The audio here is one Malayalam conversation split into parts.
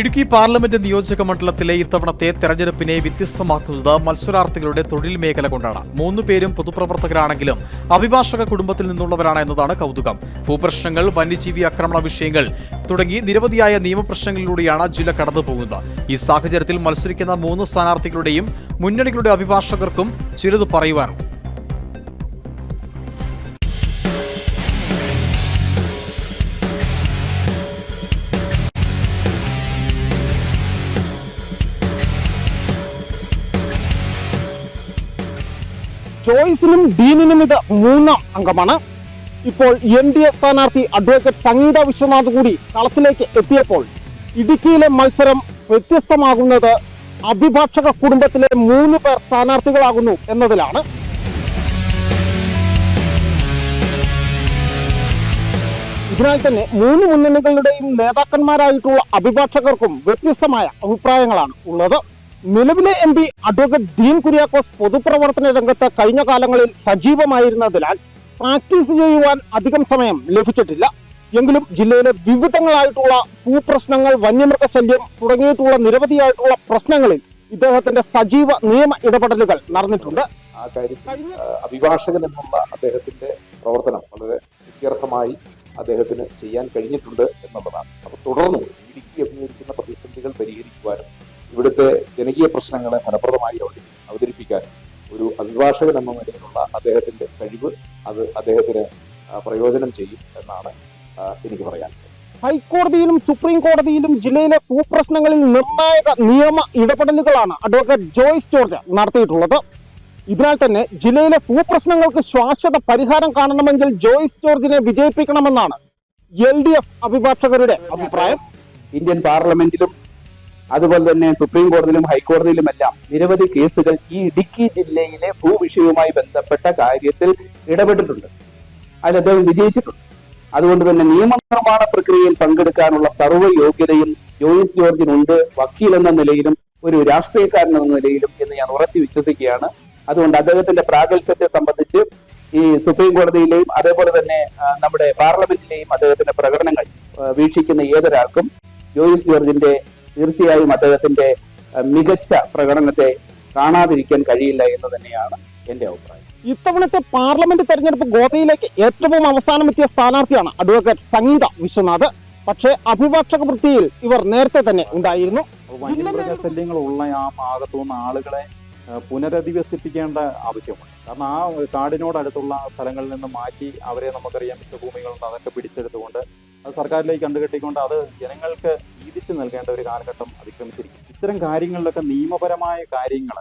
ഇടുക്കി പാർലമെന്റ് നിയോജക മണ്ഡലത്തിലെ ഇത്തവണത്തെ തെരഞ്ഞെടുപ്പിനെ വ്യത്യസ്തമാക്കുന്നത് മത്സരാർത്ഥികളുടെ തൊഴിൽ മേഖല കൊണ്ടാണ്. മൂന്ന് പേരും പൊതുപ്രവർത്തകരാണെങ്കിലും അഭിഭാഷക കുടുംബത്തിൽ നിന്നുള്ളവരാണ് എന്നതാണ് കൗതുകം. ഭൂപ്രശ്നങ്ങൾ വന്യജീവി ആക്രമണ വിഷയങ്ങൾ തുടങ്ങി നിരവധിയായ നിയമപ്രശ്നങ്ങളിലൂടെയാണ് ജില്ല കടന്നുപോകുന്നത്. ഈ സാഹചര്യത്തിൽ മത്സരിക്കുന്ന മൂന്ന് സ്ഥാനാർത്ഥികളുടെയും മുന്നണികളുടെ അഭിഭാഷകർക്കും ചിലത് പറയുവാനുണ്ട് ജോയ്സിനും ഡീനിനും ഇത് മൂന്നാം അംഗമാണ്. ഇപ്പോൾ എൻ ഡി എ സ്ഥാനാർത്ഥി അഡ്വക്കേറ്റ് സംഗീത വിശ്വനാഥ് കൂടി കളത്തിലേക്ക് എത്തിയപ്പോൾ ഇടുക്കിയിലെ മത്സരം വ്യത്യസ്തമാകുന്നത് അഭിഭാഷക കുടുംബത്തിലെ മൂന്ന് പേർ സ്ഥാനാർത്ഥികളാകുന്നു എന്നതിലാണ്. ഇതിനാൽ തന്നെ മൂന്ന് മുന്നണികളുടെയും നേതാക്കന്മാരായിട്ടുള്ള അഭിഭാഷകർക്കും വ്യത്യസ്തമായ അഭിപ്രായങ്ങളാണ് ഉള്ളത്. നിലവിലെ M P advocate Dean Kuriakose പൊതുപ്രവർത്തന രംഗത്ത് കഴിഞ്ഞ കാലങ്ങളിൽ സജീവമായിരുന്നതിനാൽ പ്രാക്ടീസ് ചെയ്യുവാൻ അധികം സമയം ലഭിച്ചിട്ടില്ല. എങ്കിലും ജില്ലയിലെ വിവിധങ്ങളായിട്ടുള്ള ഭൂപ്രശ്നങ്ങൾ വന്യമൃഗശല്യം തുടങ്ങിയിട്ടുള്ള നിരവധിയായിട്ടുള്ള പ്രശ്നങ്ങളിൽ ഇദ്ദേഹത്തിന്റെ സജീവ നിയമ ഇടപെടലുകൾ നടന്നിട്ടുണ്ട്. ആ കാര്യത്തിൽ അഭിഭാഷകൻ എന്നുള്ള അദ്ദേഹത്തിന്റെ പ്രവർത്തനം വളരെ വ്യത്യർഹമായി അദ്ദേഹത്തിന് ചെയ്യാൻ കഴിഞ്ഞിട്ടുണ്ട് എന്നുള്ളതാണ്. അപ്പൊ തുടർന്നും ഇടുക്കി അഭിമുഖീകരിക്കുന്ന പ്രതിസന്ധികൾ പരിഹരിക്കുവാനും ഇവിടുത്തെ ജനകീയ പ്രശ്നങ്ങളെ ഫലപ്രദമായി അവിടെ അവതരിപ്പിക്കാൻ ഒരു അഭിഭാഷകൻ എന്ന നിലയിലുള്ള അദ്ദേഹത്തിന്റെ കഴിവ് അത് അദ്ദേഹത്തിന് പ്രയോജനം ചെയ്യും എന്നാണ് എനിക്ക് പറയാൻ ഹൈക്കോടതിയിലും സുപ്രീം കോടതിയിലും ജില്ലയിലെ ഭൂപ്രശ്നങ്ങളിൽ നിർണായക നിയമ ഇടപെടലുകളാണ് അഡ്വക്കേറ്റ് ജോയ്സ് ജോർജ് നടത്തിയിട്ടുള്ളത്. ഇതിനാൽ തന്നെ ജില്ലയിലെ ഭൂപ്രശ്നങ്ങൾക്ക് ശാശ്വത പരിഹാരം കാണണമെങ്കിൽ ജോയ്സ് ജോർജിനെ വിജയിപ്പിക്കണമെന്നാണ് എൽ ഡി എഫ് അഭിഭാഷകരുടെ അഭിപ്രായം. ഇന്ത്യൻ പാർലമെന്റിലും അതുപോലെ തന്നെ സുപ്രീം കോടതിയിലും ഹൈക്കോടതിയിലും എല്ലാം നിരവധി കേസുകൾ ഈ ഇടുക്കി ജില്ലയിലെ ഭൂവിഷയവുമായി ബന്ധപ്പെട്ട കാര്യത്തിൽ ഇടപെട്ടിട്ടുണ്ട്. അതിൽ അദ്ദേഹം വിജയിച്ചിട്ടുണ്ട്. അതുകൊണ്ട് തന്നെ നിയമനിർമ്മാണ പ്രക്രിയയിൽ പങ്കെടുക്കാനുള്ള സർവ യോഗ്യതയും ജോയിസ് ജോർജിനുണ്ട്. വക്കീൽ എന്ന നിലയിലും ഒരു രാഷ്ട്രീയക്കാരൻ എന്ന നിലയിലും എന്ന് ഞാൻ ഉറച്ചു വിശ്വസിക്കുകയാണ്. അതുകൊണ്ട് അദ്ദേഹത്തിന്റെ പ്രാഗൽഭ്യത്തെ സംബന്ധിച്ച് ഈ സുപ്രീം കോടതിയിലെയും അതേപോലെ തന്നെ നമ്മുടെ പാർലമെന്റിലെയും അദ്ദേഹത്തിന്റെ പ്രകടനങ്ങൾ വീക്ഷിക്കുന്ന ഏതൊരാൾക്കും ജോയിസ് ജോർജിന്റെ തീർച്ചയായും അദ്ദേഹത്തിന്റെ മികച്ച പ്രകടനത്തെ കാണാതിരിക്കാൻ കഴിയില്ല എന്ന് തന്നെയാണ് എന്റെ അഭിപ്രായം. ഇത്തവണത്തെ പാർലമെന്റ് തെരഞ്ഞെടുപ്പ് ഗോതയിലേക്ക് ഏറ്റവും അവസാനം എത്തിയ സ്ഥാനാർത്ഥിയാണ് അഡ്വക്കേറ്റ് സംഗീത വിശ്വനാഥ്. പക്ഷേ അഭിഭാഷക വൃത്തിയിൽ ഇവർ നേരത്തെ തന്നെ ഉണ്ടായിരുന്നു. ശല്യങ്ങളുള്ള ഉള്ള ആ ഭാഗത്തു നിന്ന് ആളുകളെ പുനരധിവസിപ്പിക്കേണ്ട ആവശ്യമുണ്ട്. കാരണം ആ കാടിനോടടുത്തുള്ള സ്ഥലങ്ങളിൽ നിന്ന് മാറ്റി അവരെ നമുക്കറിയാം മിച്ചഭൂമികളുണ്ട് അതൊക്കെ പിടിച്ചെടുത്തുകൊണ്ട് അത് സർക്കാരിലേക്ക് കണ്ടുകെട്ടിക്കൊണ്ട് അത് ജനങ്ങൾക്ക് വീതിച്ചു നൽകേണ്ട ഒരു കാലഘട്ടം അതിക്രമിച്ചിരിക്കും. ഇത്തരം കാര്യങ്ങളിലൊക്കെ നിയമപരമായ കാര്യങ്ങൾ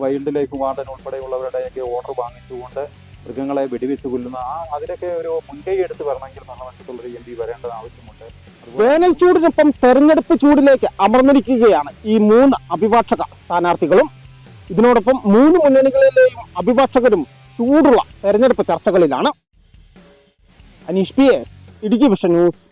വൈൽഡ് ലൈഫ് വാർഡൻ ഉൾപ്പെടെയുള്ളവരുടെയൊക്കെ ഓർഡർ വാങ്ങിച്ചുകൊണ്ട് മൃഗങ്ങളെ വെടിവെച്ച് കൊല്ലുന്ന ആ അതിലൊക്കെ ഒരു മുൻകൈ എടുത്ത് വരണമെങ്കിൽ ഭരണപക്ഷത്തുള്ളൊരു എം പി വരേണ്ടത് ആവശ്യമുണ്ട്. വേനൽ ചൂടിനൊപ്പം തെരഞ്ഞെടുപ്പ് ചൂടിലേക്ക് അമർന്നിരിക്കുകയാണ് ഈ മൂന്ന് അഭിഭാഷക സ്ഥാനാർത്ഥികളും. ഇതിനോടൊപ്പം മൂന്ന് മുന്നണികളിലെയും അഭിഭാഷകരും ചൂടുള്ള തെരഞ്ഞെടുപ്പ് ചർച്ചകളിലാണ്. Aneesh P A Idukki vision news.